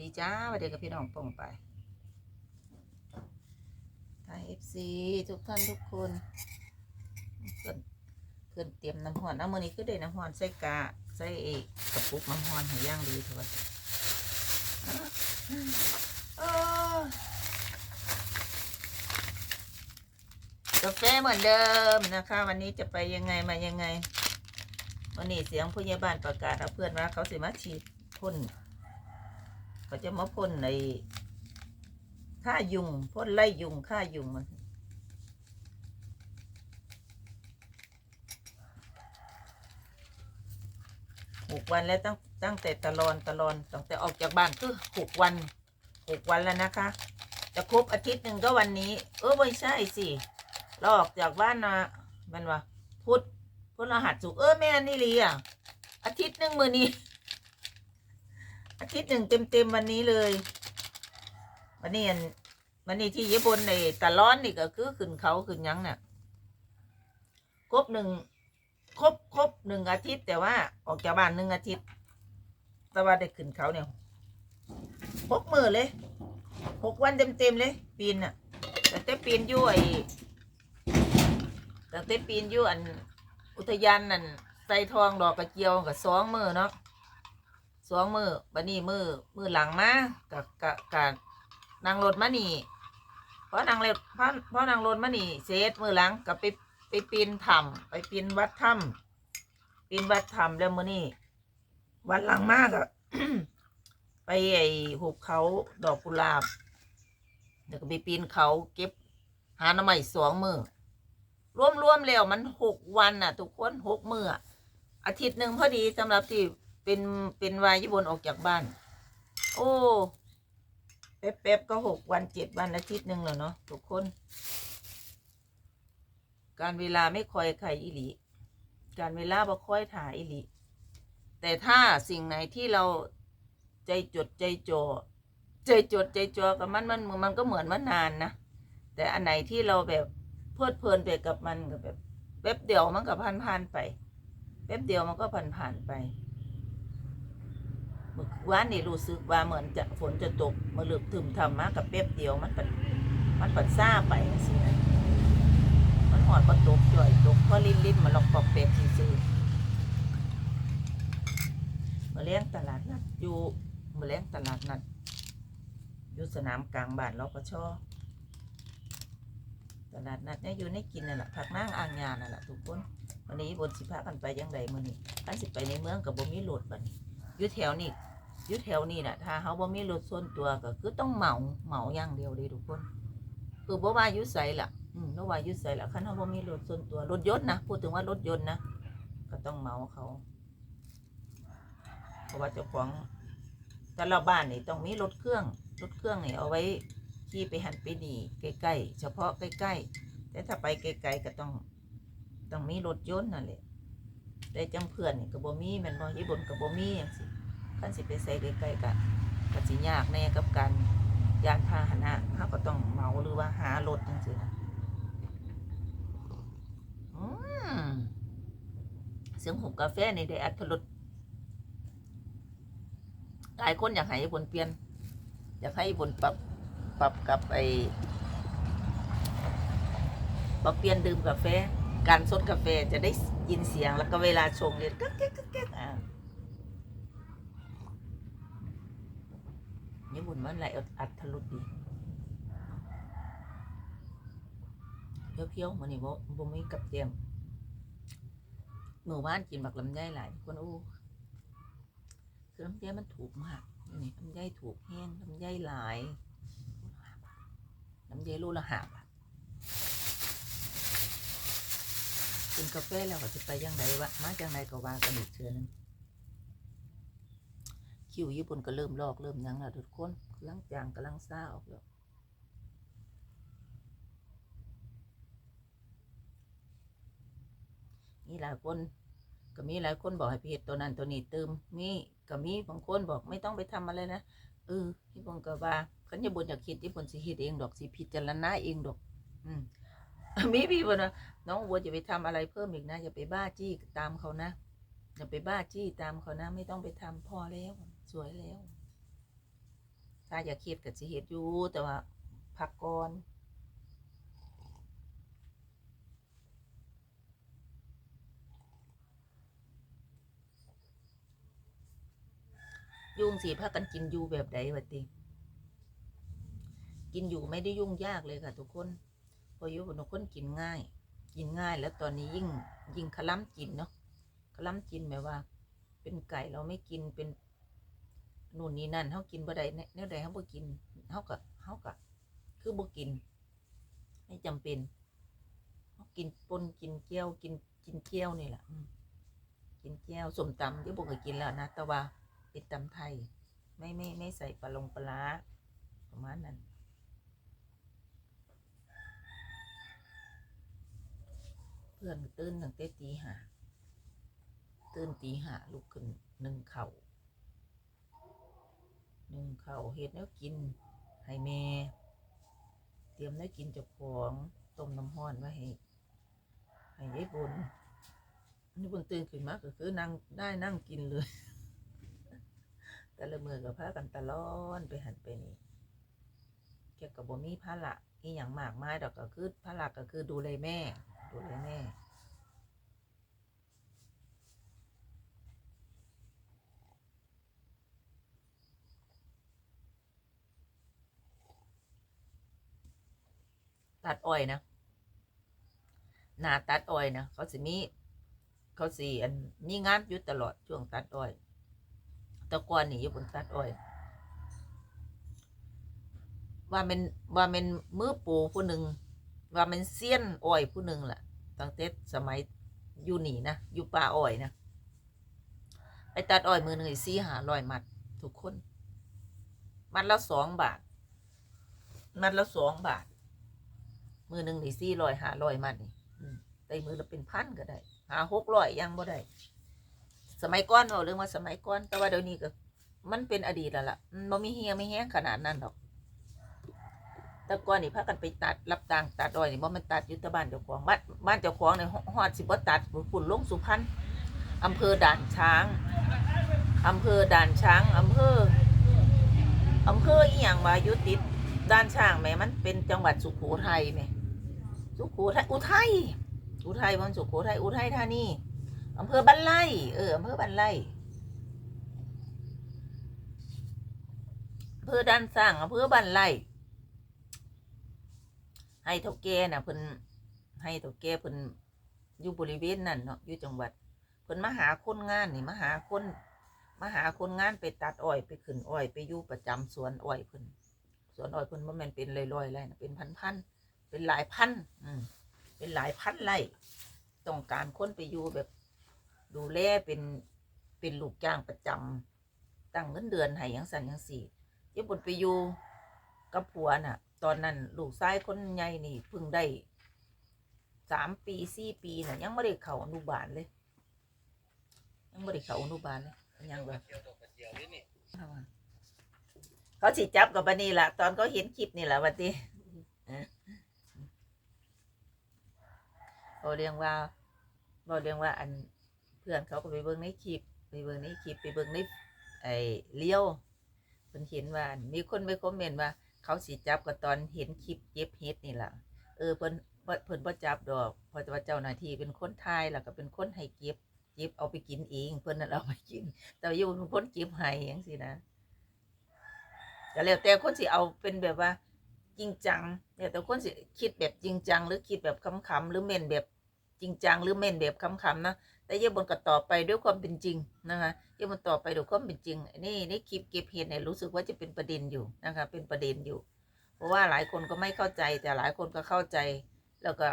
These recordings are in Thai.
ดีจ้าวัสดีกับพี่น้องปองไปไทยเอฟซีทุกท่านทุกคนเพื่อนเพื่อนเตรียมน้ำหอนเอามือนี้คือได้น้ำหอนใส่กาใส่เอกกระปุกน้ำหอนให้ย่างดีเถอะกาแฟเหมือนเดิมนะคะ วันนี้จะไปยังไงมายังไงวันนี้เสียงผู้ใหญ่บ้านประกาศเอาเพื่อนว่าเขาสิมาฉีดพ่น เขาจะมาพ่นในฆ่ายุงพ่นไล่ยุงฆ่ายุงมันหกวันแล้วตั้งตั้งแต่ตะลอนตะลอนตั้งแต่ออกจากบ้านคือหกวันหกวันแล้วนะคะจะครบอาทิตย์หนึ่งก็วันนี้ เออไม่ใช่สิเราออกจากบ้านนะมันว่าพุธพุธรหัสสุกเออแม่นี่ลีอะอาทิตย์หนึ่งมือนี้ ทิตย์หนึ่งเต็มเต็มๆวันนี้เลย วันนี้อันวันนี้ที่ญี่ปุ่นในตะร้อนนี่ก็คือขึ้นเขาขึ้นยังเนี่ยครบหนึ่งครบครบหนึ่งอาทิตย์ แต่ว่าออกจากบ้านหนึ่งอาทิตย์ แต่ว่าได้ขึ้นเขาเนี่ยหกมือเลยหกวันเต็มเต็มๆเลย ปีนน่ะแต่แต่ปีนยู่ไอ้แต่แต่ปีนยู่อันอุทยานนั่นไซทองดอกกระเจียวกับสองมือเนาะ สองมือบันนี้มือมือหลังมากับกับกับนางรถมานี่เพราะนางรถเพราะเพราะนางรถมานี่เซตมือหลังกับไปไปปีนถ้ำไปปีนวัดถ้ำปีนวัดถ้ำแล้วมือนี่วันหลังมากอะไปไอ้หุบเขาดอกกุหลาบแล้วก็ไปปีนเขาเก็บหาหน่อไม้สองมือรวมรวมๆแล้วมันหกวันน่ะ ทุกคนหกมืออะอาทิตย์หนึ่งพอดีสำหรับที่ เป็นเป็นวายญี่ปุ่นออกจากบ้าน โอ้แป๊บๆก็หกวันเจ็ดวันอาทิตย์หนึ่งแล้วเนาะทุกคน การเวลาไม่คอยใครอีหลี การเวลาบ่ค่อยถ่ายอีหลีแต่ถ้าสิ่งไหนที่เราใจจดใจจ่อใจจดใจจ่อกับมันมันมันก็เหมือนมันนานนะแต่อันไหนที่เราแบบเพลิดเพลินไปกับมันก็แบบแป๊บเดียวมันก็ผ่านผ่านๆไปแป๊บเดียวมันก็ผ่านผ่านๆไป วานนี่รู้สึกว่าเหมือนจะฝนจะตกมาลืบถึมทำมากับเป๊บเดียวมันปัดมันปัดซ่าไปสินะมันหอดก็ตกจ่อยตกเพราะลิ้นลิ้นมันลองปอกเป๊บซื่อมาเลี้ยงตลาดนัดอยู่มาเลี้ยงตลาดนัดอยู่สนามกลางบ้านเราก็ชอบตลาดนัดเนี่ยอยู่ในกินนั่นแหละผักนั่งอ่างงานนั่นแหละทุกคนวันนี้บนสิพากันไปยังไงมื้อนี้อันสิไปในเมืองกับบ่มีรถบัดนี้อยู่แถวนี้ อยู่แถวนี้น่ะถ้าเขาบ่มีรถส่วนตัวก็คือต้องเหมาเหมาอย่างเดียวเลยทุกคน คือบ่ว่าอยู่ไสล่ะอืมบ่ว่าอยู่ไสล่ะคันเขาบ่มีรถส่วนตัวรถยนต์นะพูดถึงว่ารถยนต์นะก็ต้องเหมาเขาเพราะว่าเจ้าของแต่ละบ้านนี่ต้องมีรถเครื่องรถเครื่องนี่เอาไว้ขี่ไปหันไปนี่ใกล้ๆเฉพาะใกล้ๆแต่ถ้าไปไกลๆก็ต้องต้องมีรถยนต์นั่นแหละแต่จังเพื่อนนี่ก็บ่มีแม่นบ่ญี่ปุ่นก็บ่มีจังซี่ คันสิไปใส่ใกล้ๆก็ก็สิยากแน่กับการยานพาหนะเฮาก็ต้องเหมาหรือว่าหารถจังซี่นะเสียงหุบกาแฟในได้อัตรสหลายคนอยากให้ญี่ปุ่นเปลี่ยน อยากให้ญี่ปุ่นปรับปรับกับไอปรับเปลี่ยนดื่มกาแฟ การซดกาแฟจะได้ยินเสียงแล้วก็เวลาชงเนี่ยก็แก๊กก็แก๊กอะ ขุ่นมันไหลอัดทะลุดีเพี้ยวๆมันนี่บ่บ่มีกับเตียมหมู่บ้านกินบักลำไยหลายคนอู้คือลำไยมันถูกมากนี่ลำไยถูกแห้งลำไยหลายลำไยรูละหาบกินกาแฟแล้วก็จะไปยังไงวะมาจังไดก็ว่ากันอีกเทือนึงคิวญี่ปุ่นก็เริ่มลอกเริ่มยังแล้วทุกคน กำลังจางกำลังซ่าออกแล้วมีหลายคนก็มีหลายคนบอกให้ไปเฮ็ดตัวนั้นตัวนี้เติมมีก็มีบางคนบอกไม่ต้องไปทำอะไรนะเออญี่ปุ่นก็ว่าคันญี่ปุ่นอยากคิดญี่ปุ่นสิเฮ็ดเองดอกสิพิจารณาเองดอก อืมมีพี่บ่นะน้องวัวจะไปทำอะไรเพิ่มอีกนะอย่าไปบ้าจี้ตามเขานะอย่าไปบ้าจี้ตามเขานะ ไม่ต้องไปทำพอแล้ว สวยแล้ว ถ้าอยากเฮ็ดก็สิเฮ็ดอยู่แต่ว่าพักก่อนยุ่งสิพากันกินอยู่แบบใดวะติกินอยู่ไม่ได้ยุ่งยากเลยค่ะทุกคนเพออยู่ทุกคนกินง่าย กินง่ายแล้วตอนนี้ยิ่งยิ่งคล้ำกินเนาะคล้ำกินแบบว่า เป็นไก่เราไม่กินเป็น นู่นนี่นั่นเขากินบ่ได้แนแนวใดเขาบ่กินเขาก็เขาก็คือบ่กิน ไม่จำเป็นเขากินปนกินเกี๊ยวกินกินเกี๊ยวนี่แหละกินเกี๊ยวสมตำที่บ่เคยกินแล้วนะแต่ว่าเป็นตำไทย ไม่ไม่ไม่ใส่ปลาลงปลาประมาณนั้นเพื่อนตื่นตั้งแต่ตีห้าตื่นตีห้าลุกขึ้นหนึ่งเข่า หนึ่งเข่าวเฮ็ดแล้วกินให้แม่ เตรียมได้กินจากของต้มน้ำห้อนไว้ให้ให้ยายบุญนนี้บุญตื่นขึ้นมาก็คือนั่งได้นั่งกินเลย แต่ละมือก็พากันตะลอนไปหันไปนี่เกี่ยวกับบ่มีภาระอีหยังมากมายดอกก็คือภาระก็คือดูแลแม่ ดูแลแม่ ตัดอ้อยนะหนาตัดอ้อยนะเขาสิมีเขาสิอันมีงานอยู่ตลอดช่วงตัดอ้อยตะกอนนี่อยู่บนตัดอ้อย ว่าเป็นว่าเป็นมือปูผู้หนึ่งว่าเป็นเซียนอ้อยผู้หนึ่งแหละตั้งแต่สมัยอยู่หนีนะอยู่ป่าอ้อยนะไปตัดอ้อยมือหนึ่งสี่หาร้อยมัดทุกคน มัดละสองบาท มัดละสองบาท มือหนึ่งนี่สี่ร้อยหาร้อยมัดนี่ได้มือละเป็นพันก็ได้ หาหกร้อยยังบ่ได้ สมัยก่อนเราเรื่องว่าสมัยก่อน แต่ว่าเดี๋ยวนี้ก็ มันเป็นอดีตแล้วล่ะมันบ่มีเฮียไม่แห้งขนาดนั้นหรอกแต่ก่อนนี่พากันไปตัดรับตังตัดดอยนี่บ่มันตัดยุทธบ้านเจ้าของบ้านบ้านเจ้าของเนี่ยฮอดสิบ่ตัดฝุ่นลงสุพรรณอำเภอด่านช้างอำเภอด่านช้างอำเภออำเภออีหยังวายู่ติดด่านช้างแหมมันเป็นจังหวัดสุโขทัยแหม สุโขทัยอุทัยอุทัยมันสุโขทัยอุทัยธานีอำเภอบ้านไร่เอออำเภอบ้านไร่อำเภอด่านช้างอำเภอบ้านไร่ให้เท่าแก่น่ะเพิ่นให้เท่าแก่เพิ่นอยู่บริเวณนั้นเนาะอยู่จังหวัดเพิ่นมาหาคนงานนี่มาหาคนมาหาคนงานไปตัดอ้อยไปขึ้นอ้อยไปอยู่ประจำสวนอ้อยเพิ่นสวนอ้อยเพิ่นบ่แม่นเป็นร้อยๆไร่นะเป็นพันๆ เป็นหลายพันอืมเป็นหลายพันไร่ต้องการคนไปอยู่แบบ ดูแลเป็นเป็นลูกจ้างประจำตั้งเงินเดือนให้หยังสั่นหยังสี่เดี๋ยวเพิ่นไปอยู่กับผัวน่ะ ตอนนั้นลูกชายคนใหญ่นี่เพิ่งได้สามปีสี่ปีน่ะ ยังไม่ได้เข้าอนุบาลเลย ยังไม่ได้เข้าอนุบาลเลยยังแบบเขาสิจับกับบันนี่ล่ะตอนเขาเห็นคลิปนี่แหละวันที่ เขาเรียกว่าเราเรียกว่าอันเพื่อนเขาก็ไปเบิ่งในคลิปไปเบิ่งในคลิปไปเบิ่งในไอ้เลี้ยวเพิ่นเห็นว่ามีคนไปคอมเมนต์ว่า เขาสิจับก็ตอนเห็นคลิปเย็บเฮ็ดนี่แหละเออเพิ่นเพิ่นเพิ่นบ่จับดอกเพราะว่าเจ้าหน้าที่เป็นคนทายแล้วก็เป็นคนให้เก็บเก็บเอาไปกินเองเพิ่นนั่นเอาไปกิน แต่อยู่เป็นคนเก็บให้จังซี่นะก็แล้วแต่คนสิเอาเป็นแบบว่าจริงจังแล้วแต่คนสิคิดแบบจริงจัง หรือคิดแบบขำๆหรือเม่นแบบ จริงจังหรือเม่นแบบขำๆนะแต่เยบนก็ต่อบไปด้วยความเป็นจริงนะคะเยบนต่อบไปด้วยความเป็นจริงนี่นี่คลิปเก็บเห็ดเนี่ยรู้สึกว่าจะเป็นประเด็นอยู่นะคะเป็นประเด็นอยู่ เพราะว่าหลายคนก็ไม่เข้าใจแต่หลายคนก็เข้าใจ แล้วก็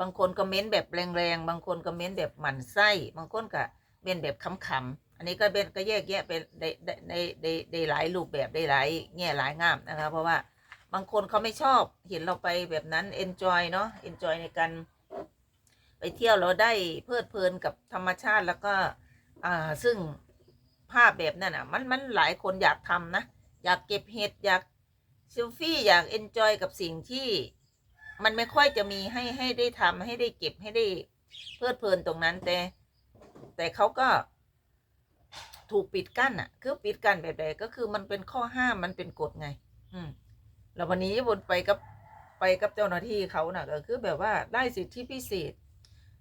บางคนก็เม้นแบบแรงๆบางคนก็เม้นแบบหมั่นไส้บางคนก็เม้นแบบขำๆอันนี้ก็เป็นก็แยกแยะเป็นได้ได้ได้ได้ได้หลายรูปแบบได้หลายแง่หลายงามนะคะเพราะว่าบางคนเขาไม่ชอบเห็นเราไปแบบนั้น enjoy เนาะ enjoy ในการ ไปเที่ยวเราได้เพลิดเพลินกับธรรมชาติแล้วก็อ่าซึ่งภาพแบบนั้นอะ มันมันหลายคนอยากทำนะ อยากเก็บเห็ดอยากเซลฟี่อยากเอนจอยกับสิ่งที่มันไม่ค่อยจะมีให้ให้ได้ทำให้ได้เก็บให้ได้เพลิดเพลินตรงนั้นแต่ แต่เขาก็ถูกปิดกั้นอะ คือปิดกั้นแบบใดก็คือมันเป็นข้อห้ามมันเป็นกฎไง อืมแล้ววันนี้บนไปกับไปกับเจ้าหน้าที่เขาน่ะก็คือแบบว่าได้สิทธิพิเศษ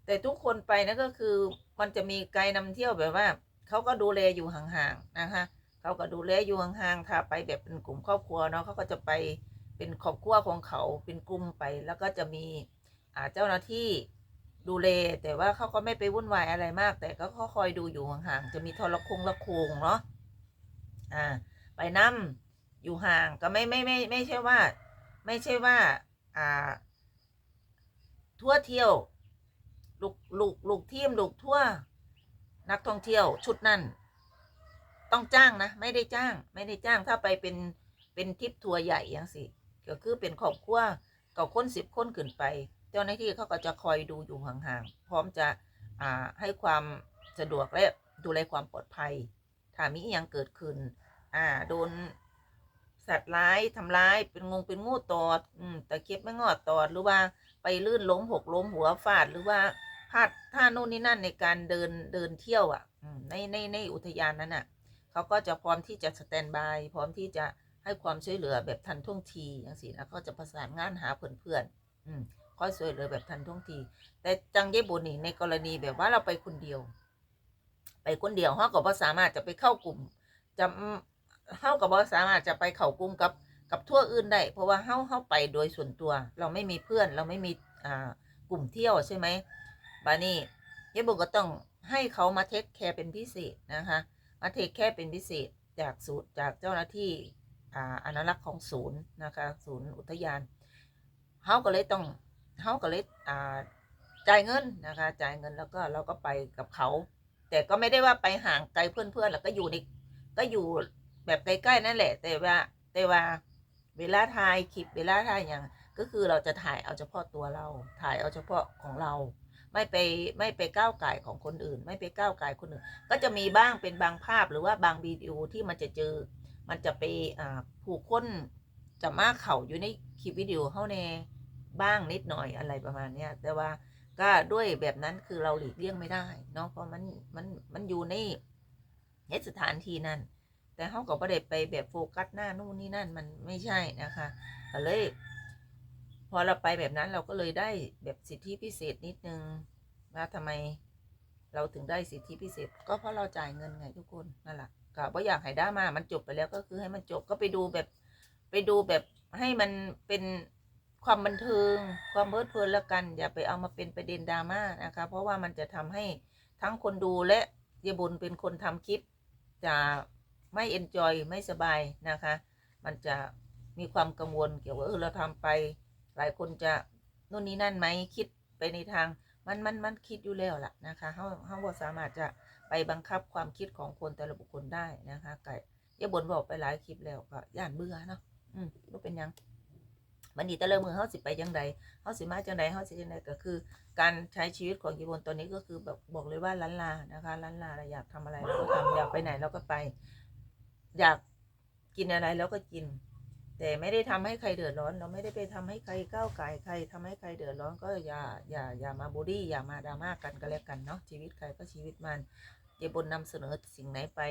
แต่ทุกคนไปนะก็คือมันจะมีไกด์นำเที่ยวแบบว่าเขาก็ดูแลอยู่ห่างๆนะคะเขาก็ดูแลอยู่ห่างๆถ้าไปแบบเป็นกลุ่มครอบครัวเนาะเขาก็จะไปเป็นครอบครัวของเขาเป็นกลุ่มไป แล้วก็จะมีอาเจ้าหน้าที่ดูแลแต่ว่าเขาก็ไม่ไปวุ่นวายอะไรมาก แต่ก็คอยดูอยู่ห่างๆจะมีทรคงละคงเนาะอ่าไปนั่อยู่ห่างก็ไม่ไม่ไม่ไม่ใช่ว่า ไม่ใช่ว่า อ่า ทั่วเที่ยว ลูกลูกลูกทีมลูกทั่ว นักท่องเที่ยวชุดนั้นต้องจ้างนะ ไม่ได้จ้าง ไม่ได้จ้างถ้าไปเป็นเป็นทริปทัวร์ใหญ่ยังสิก็คือเป็นครอบครัวกับคนสิบคนขึ้นไป เจ้าหน้าที่เขาก็จะคอยดูอยู่ห่างๆพร้อมจะอ่าให้ความสะดวกและดูแลความปลอดภัย ถ้ามีอหยังเกิดขึ้น อ่าโดนสัตว์ร้ายทำร้ายเป็นงงเป็นงูตอดตะเข็บไม่งอดตอดหรือว่าไปลื่นล้มหกล้มหัวฟาดหรือว่า พลาดท่าโน่นนี่นั่นในการเดินเดินเที่ยวอะในในในอุทยานนั้นอะเขาก็จะพร้อมที่จะสแตนบายพร้อมที่จะให้ความช่วยเหลือแบบทันท่วงทีอย่างสินะเขาจะประสานงานหาเพื่อนเพื่อนๆอืมคอยช่วยเหลือแบบทันท่วงที แต่จังเย่บุญนี่ในกรณีแบบว่าเราไปคนเดียว ไปคนเดียวเขาก็บ่สามารถจะไปเข้ากลุ่มจะเฮากับบ่สามารถจะไปเข้ากลุ่มกับกับทั่วอื่นได้เพราะว่าเฮาเฮาไปโดยส่วนตัว เราไม่มีเพื่อนเราไม่มีอ่ากลุ่มเที่ยวใช่ไหม บานี่เยบุก็ต้องให้เขามาเทคแคร์เป็นพิเศษนะคะ มาเทคแคร์เป็นพิเศษจากศูนย์จากเจ้าหน้าที่อ่าอนุรักษ์ของศูนย์นะคะ ศูนย์อุทยานเฮาก็เลยต้องเฮาก็เลยอ่าจ่ายเงินนะคะ จ่ายเงินแล้วก็เราก็ไปกับเขา แต่ก็ไม่ได้ว่าไปห่างไกลเพื่อนๆแล้วก็อยู่ในก็อยู่แบบใกล้ๆนั่นแหละ แต่ว่าแต่ว่าเวลาถ่ายคลิปเวลาถ่ายอย่างก็คือเราจะถ่ายเอาเฉพาะตัวเรา ถ่ายเอาเฉพาะของเรา ไม่ไปไม่ไปก้าวไก่ของคนอื่น ไม่ไปก้าวไก่คนอื่น ก็จะมีบ้างเป็นบางภาพหรือว่าบางวิดีโอที่มันจะเจอ มันจะไปอ่าผูกค้นจะมาเข่าอยู่ในคลิปวิดีโอเข้าในบ้างนิดหน่อยอะไรประมาณเนี้ยแต่ว่าก็ด้วยแบบนั้นคือเราหลีกเลี่ยงไม่ได้เนาะเพราะมันมันมันอยู่ในในสถานที่นั้นแต่เขาก็ไม่ได้ไปแบบโฟกัสหน้านู่นนี่นั่นมันไม่ใช่นะคะก็เลย พอเราไปแบบนั้นเราก็เลยได้แบบสิทธิพิเศษนิดนึงว่าทำไมเราถึงได้สิทธิพิเศษ ก็เพราะเราจ่ายเงินไงทุกคนนั่นแหละก็บ่อยากให้ได้มา มันจบไปแล้วก็คือให้มันจบก็ไปดูแบบไปดูแบบให้มันเป็นความบันเทิง ความเพลิดเพลินแล้วกัน อย่าไปเอามาเป็นประเด็นดราม่านะคะ เพราะว่ามันจะทำให้ทั้งคนดูและเยบุญเป็นคนทำคลิป จะไม่เอนจอยไม่สบายนะคะ มันจะมีความกังวลเกี่ยวกับเออเราทำไป หลายคนจะนู่นนี่นั่นไหมคิดไปในทางมันมันมันคิดอยู่แล้วล่ะนะคะเขาเขาบ่สามารถจะไปบังคับความคิดของคนแต่ละบุคคลได้นะคะไก่ยาบนบอกไปหลายคลิปแล้วก็ย่านเบื่อเนาะอืมรู้เป็นยังมันดีแต่เริ่มมือเขาสิไปยังไงเขาสิมาจังใดเขาสิจังใดก็คือ การใช้ชีวิตของยาบนตอนนี้ก็คือแบบบอกเลยว่าล้านลานะคะล้านลาเราอยากทำอะไรเราก็ทำอยากไปไหนเราก็ไป อยากกินอะไรเราก็กิน แต่ไม่ได้ทำให้ใครเดือดร้อน เราไม่ได้ไปทำให้ใครก้าวไก่ใครทำให้ใครเดือดร้อนก็อย่าอย่าอย่ามาบูลลี่อย่ามาดราม่ากันก็แล้วกันเนาะชีวิตใครก็ชีวิตมันเยบนนำเสนอสิ่งไหนไป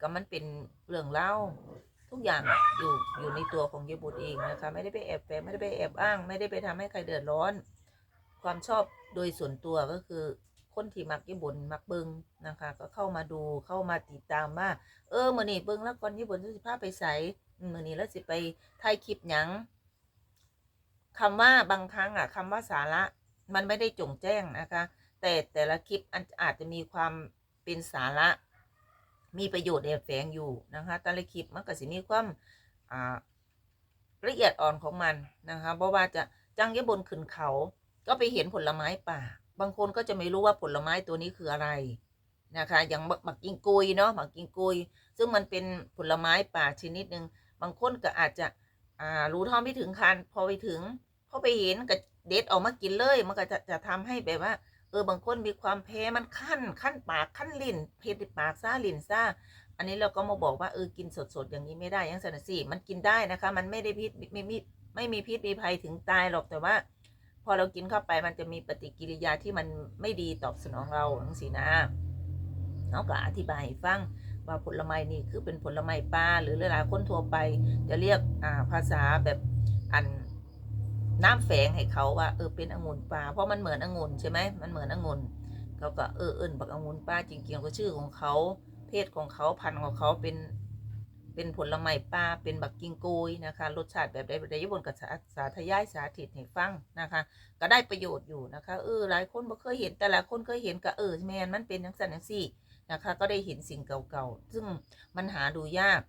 ก็มันเป็นเรื่องเล่าทุกอย่างอยู่อยู่ในตัวของเยบุญเองนะคะไม่ได้ไปแอบแฝงไม่ได้ไปแอบอ้าง ไม่ได้ไปทำให้ใครเดือดร้อน ความชอบโดยส่วนตัวก็คือคนที่มักเยบุญมักเบิงนะคะ ก็เข้ามาดูเข้ามาติดตามว่าเออมื่อนี้เบิงแล้วก่อนเยบุญสิพาไปใส มือนี้แล้วสิไปถ่ายคลิปหยังคำว่าบางครั้งอะคำว่าสาระมันไม่ได้จงแจ้งนะคะ แต่แต่ละคลิปอันอาจจะมีความเป็นสาระ มีประโยชน์แอบแฝงอยู่นะคะแต่ละคลิปมันก็สิมีความละเอียดอ่อนของมันนะคะเพราะว่าจะจังยบนขึ้นเขา ก็ไปเห็นผลไม้ป่า บางคนก็จะไม่รู้ว่าผลไม้ตัวนี้คืออะไรนะคะ อย่างหมักกิงกุยเนาะหมักกิงกุย ซึ่งมันเป็นผลไม้ป่าชนิดหนึ่งบางคนก็อาจจะอ่ารู้ท่าไม่ถึงคันพอไปถึงพอไปเห็นก็เด็ดออกมากินเลย มันก็จะจะทำให้แบบว่า เออบางคนมีความแพ้มันขั้นขั้นปากขั้นลิ้นเผ็ดปากซ่าลิ้นซ่าอันนี้เราก็มาบอกว่าเออกินสดๆอย่างนี้ไม่ได้ยังสันสิมันกินได้นะคะ มันไม่ได้พิษไม่มีไม่มีพิษมีภัยถึงตายหรอกแต่ว่า พอเรากินเข้าไปมันจะมีปฏิกิริยาที่มันไม่ดีตอบสนองเราทั้งสีนะเขาก็อธิบายให้ฟัง ว่าผลไม้นี่คือเป็นผลไม้ป่าหรือหลายๆคนทั่วไป จะเรียกอ่าภาษาแบบอันน้ำแฝงให้เขาว่าเออเป็นองุ่นป่าเพราะมันเหมือนองุ่นใช่ไหมมันเหมือนองุ่นเขาก็เออเอิญบักองุ่นป่าจริงๆก็ชื่อของเขา เพศของเขาพันธุ์ของเขาเป็นเป็นผลไม้ป่าเป็นบักกิงโกยนะคะ รสชาติแบบใดแบบใดญี่ปุ่นกับสาสาธยายสาธิตให้ฟังนะคะ ก็ได้ประโยชน์อยู่นะคะเออหลายคนบ่เคยเห็นแต่หลายคนเคยเห็นก็เออแมนมันเป็นจังสันจังซี่ นะคะ ก็ได้เห็นสิ่งเก่าๆ ซึ่งมันหาดูยาก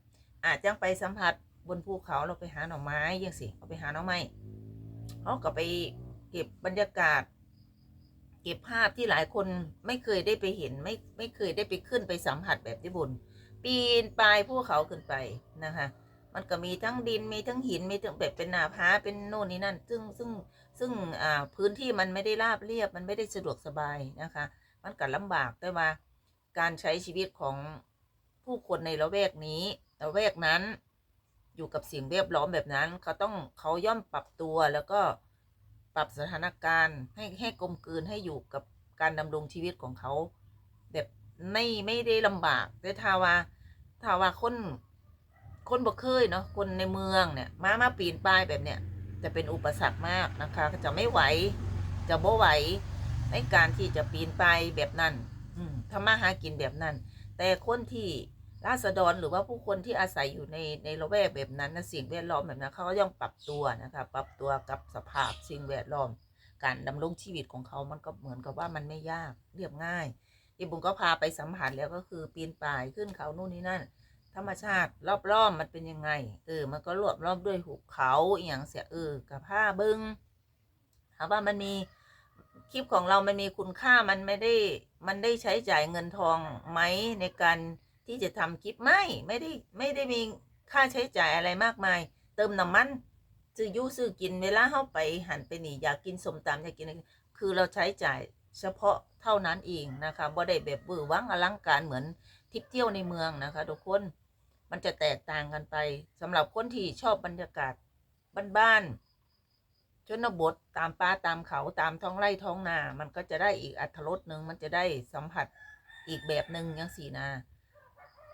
อาจจะไปสัมผัสบนภูเขาเราไปหาหน่อไม้ยังสิเอาไปหาหน่อไม้เขาก็ไปเก็บบรรยากาศ เก็บภาพที่หลายคนไม่เคยได้ไปเห็นไม่ไม่เคยได้ไปขึ้นไปสัมผัสแบบญี่ปุ่นปีนปลายภูเขาขึ้นไปนะคะมันก็มีทั้งดินมีทั้งหินมีทั้งแบบเป็นหนาผาเป็นโน่นนี่นั่น ซึ่งซึ่งซึ่งอ่าพื้นที่มันไม่ได้ราบเรียบมันไม่ได้สะดวกสบายนะคะ มันก็ลำบากแต่ว่า การใช้ชีวิตของผู้คนในละแวกนี้ละแวกนั้น อยู่กับสิ่งแวดล้อมแบบนั้น เขาต้องเขาย่อมปรับตัวแล้วก็ปรับสถานการณ์ให้ให้กลมกลืนให้อยู่กับการดำรงชีวิตของเขา แบบไม่ไม่ได้ลำบากแต่ถ้าว่าถ้าว่าคนคนบ่เคยเนาะคนในเมืองเนี่ยมามาปีนป้ายแบบเนี้ยจะเป็นอุปสรรคมากนะคะ จะไม่ไหว จะบ่ไหวในการที่จะปีนป้ายแบบนั้น ทำมาหากินแบบนั้น แต่คนที่ราษฎรหรือว่าผู้คนที่อาศัยอยู่ในในละแวกแบบนั้นนะสิ่งแวดล้อมแบบนั้นเขาก็ย่อมปรับตัวนะคะปรับตัวกับสภาพสิ่งแวดล้อม การดำรงชีวิตของเขามันก็เหมือนกับว่ามันไม่ยากเรียบง่ายที่บุญก็พาไปสัมผัสแล้วก็คือปีนป่ายขึ้นเขานู่นนี่นั่น ธรรมชาติรอบๆมันเป็นยังไงเออมันก็รวบรอบด้วยหุบเขาอย่างเสียเออกับผ้าบึงถามว่ามันมี คลิปของเรามันมีคุณค่ามันไม่ได้มันได้ใช้จ่ายเงินทองไหมในการที่จะทำคลิปไม่ไม่ได้ไม่ได้มีค่าใช้จ่ายอะไรมากมาย เติมน้ำมันซื้อยูซื้อกินเวลาเข้าไปหันไปหนีอยากกินสมตำอยากกินอะไรคือเราใช้จ่ายเฉพาะเท่านั้นเองนะคะบ่ได้แบบบือวังอลังการเหมือนทริปเที่ยวในเมืองนะคะทุกคนมันจะแตกต่างกันไปสำหรับคนที่ชอบบรรยากาศบ้านๆ ชนบทตามป่าตามเขาตามท้องไร่ท้องนา มันก็จะได้อีกอัตรสหนึ่งมันจะได้สัมผัสอีกแบบหนึ่งยังสีนา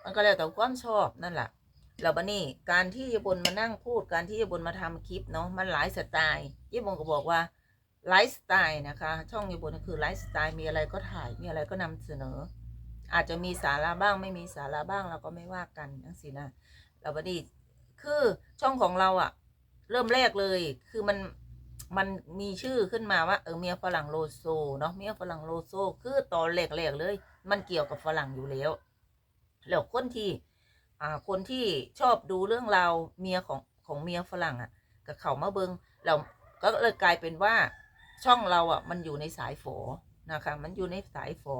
มันก็แล้วแต่ความชอบนั่นแหละแล้วบันนี้การที่ยบนมานั่งพูดการที่ยบนมาทำคลิปเนาะมันหลายสไตล์ยบนก็บอกว่าไลฟ์สไตล์นะคะ ช่องยบนก็คือไลฟ์สไตล์มีอะไรก็ถ่ายมีอะไรก็นำเสนอ อาจจะมีสาระบ้างไม่มีสาระบ้างเราก็ไม่ว่ากันทั้งสินะเราบัดนี้คือช่องของเราอะเริ่มแรกเลยคือมัน มันมีชื่อขึ้นมาว่าเออเมียฝรั่งโลโซเนาะเมียฝรั่งโลโซคือตอนแรกๆเลย มันเกี่ยวกับฝรั่งอยู่แล้วแล้วคนที่อ่าคนที่ชอบดูเรื่องราวเมียของของเมียฝรั่งอะกับเขามาเบิงเราก็เลยกลายเป็นว่าช่องเราอะมันอยู่ในสายฝอนะคะ มันอยู่ในสายฝอ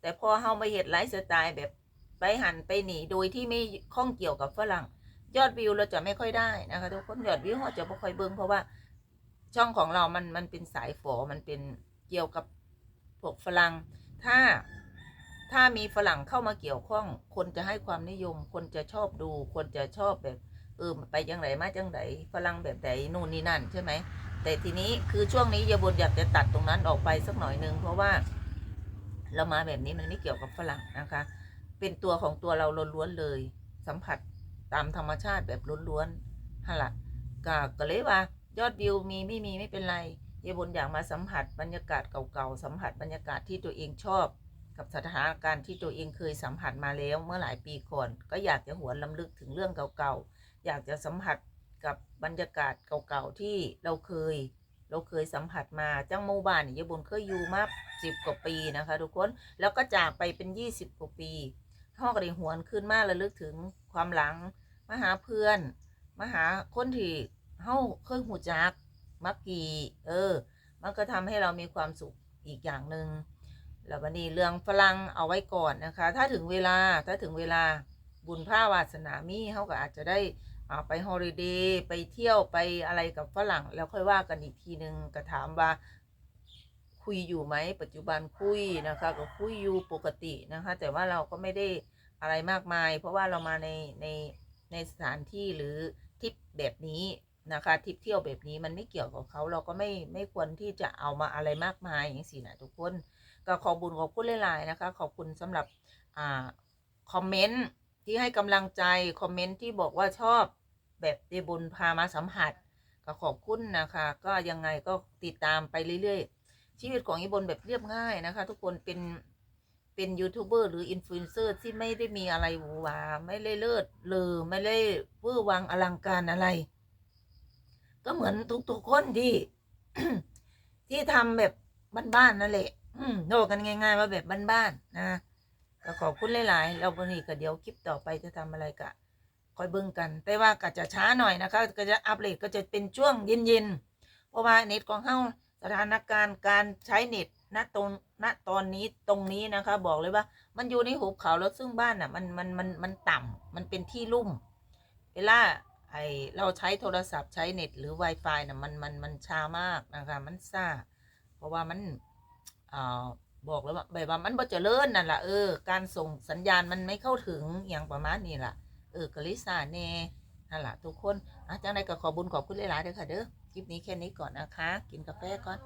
แต่พอเฮามาเห็ดไลฟ์สไตล์แบบไปหันไปหนีโดยที่ไม่ข้องเกี่ยวกับฝรั่ง ยอดวิวเราจะไม่ค่อยได้นะคะทุกคนยอดวิวเราจะไม่ค่อยเบิงเพราะว่า ช่องของเรามันมันเป็นสายฝอมันเป็นเกี่ยวกับพวกฝรั่งถ้าถ้ามีฝรั่งเข้ามาเกี่ยวข้อง คนจะให้ความนิยม คนจะชอบดู คนจะชอบแบบเออไปยังไงมาจังไดฝรั่งแบบไหนนู่นนี่นั่นใช่ไหมแต่ทีนี้คือช่วงนี้ยาบนอยากจะตัดตรงนั้นออกไปสักหน่อยนึงเพราะว่า เรามาแบบนี้มันไม่เกี่ยวกับฝรั่งนะคะ เป็นตัวของตัวเราล้วนๆเลย สัมผัสตามธรรมชาติแบบล้วนๆฮะละก็ก็เลยว่า ยอดวิวมีไม่มีไม่เป็นไรยายบนอยากมาสัมผัสบรรยากาศเก่าๆสัมผัสบรรยากาศที่ตัวเองชอบ กับสถานการณ์ที่ตัวเองเคยสัมผัสมาแล้วเมื่อหลายปีก่อนก็อยากจะหวนลำลึกถึงเรื่องเก่าๆอยากจะสัมผัสกับบรรยากาศเก่าๆที่เราเคย เราเคยสัมผัสมาจังหมู่บ้านนี่ยายบนเคยอยู่มาสิบกว่าปีนะคะ ทุกคนแล้วก็จากไปเป็นยี่สิบกว่าปีพ่อก็ได้หวนขึ้นมาระลึกถึงความหลังมาหาเพื่อนมาหาคนที่ เฮาเคยหูจักมักกีเออ มันก็ทำให้เรามีความสุขอีกอย่างหนึ่งแล้ววันนี้เรื่องฝรั่งเอาไว้ก่อนนะคะ ถ้าถึงเวลาถ้าถึงเวลาบุญผ้าวาสนามีเขาก็อาจจะได้อ่าไปฮอลิเดย์ไปเที่ยวไปอะไรกับฝรั่ง แล้วค่อยว่ากันอีกทีหนึ่งก็ถามว่าคุยอยู่ไหมปัจจุบันคุยนะคะก็คุยอยู่ปกตินะคะ แต่ว่าเราก็ไม่ได้อะไรมากมาย เพราะว่าเรามาในในในสถานที่หรือทริปแบบนี้ นะคะทริปเที่ยวแบบนี้มันไม่เกี่ยวกับเขาเราก็ไม่ไม่ควรที่จะเอามาอะไรมากมายอย่างสินะทุกคนก็ขอบุญขอบคุณหลายๆนะคะ ขอบคุณสำหรับอ่าคอมเมนต์ที่ให้กำลังใจคอมเมนต์ที่บอกว่าชอบแบบเดบุญพามาสัมผัสก็ขอบคุณนะคะ ก็ยังไงก็ติดตามไปเรื่อยๆ ชีวิตของอีบนแบบเรียบง่ายนะคะ ทุกคนเป็นเป็นยูทูบเบอร์หรืออินฟลูเอนเซอร์ที่ไม่ได้มีอะไรหวือหวาไม่ได้เลิศเลอไม่ได้เวอร์วังอลังการอะไร ก็เหมือนทุกๆคนที่ ที่ทำแบบบ้านๆนั่นแหละอืโนกันง่าย ๆ ว่าแบบบ้านๆนะก็ขอบคุณหลายๆเราวันนี้ก็เดี๋ยวคลิปต่อไปจะทำอะไรกะคอยเบิ่งกัน แต่ว่าก็จะช้าหน่อยนะคะ ก็จะอัปเดตก็จะเป็นช่วงเย็นๆเพราะว่าเน็ตของเฮาสถานการณ์การใช้เน็ตณตรงณตอนนี้ตรงนี้นะคะ บอกเลยว่า มันอยู่ในหุบเขาแล้วซึ่งบ้านอะ มันมันมันมันต่ำมันเป็นที่ลุ่มเวลา ไอเราใช้โทรศัพท์ใช้เน็ตหรือ Wi-Fi น่ะมันมันมันช้ามากนะคะมันซ่า เพราะว่ามันอ่าบอกแล้วว่าแบบว่ามันบ่เจริญนั่นแหละเออการส่งสัญญาณมันไม่เข้าถึงอย่างประมาณนี้ล่ะ เออกลิซาเน่นั่นแหละทุกคนอาจารย์ใดก็ขอบุญขอบคุณหลายๆเด้อค่ะเด้อคลิปนี้แค่นี้ก่อนนะคะ กินกาแฟก่อน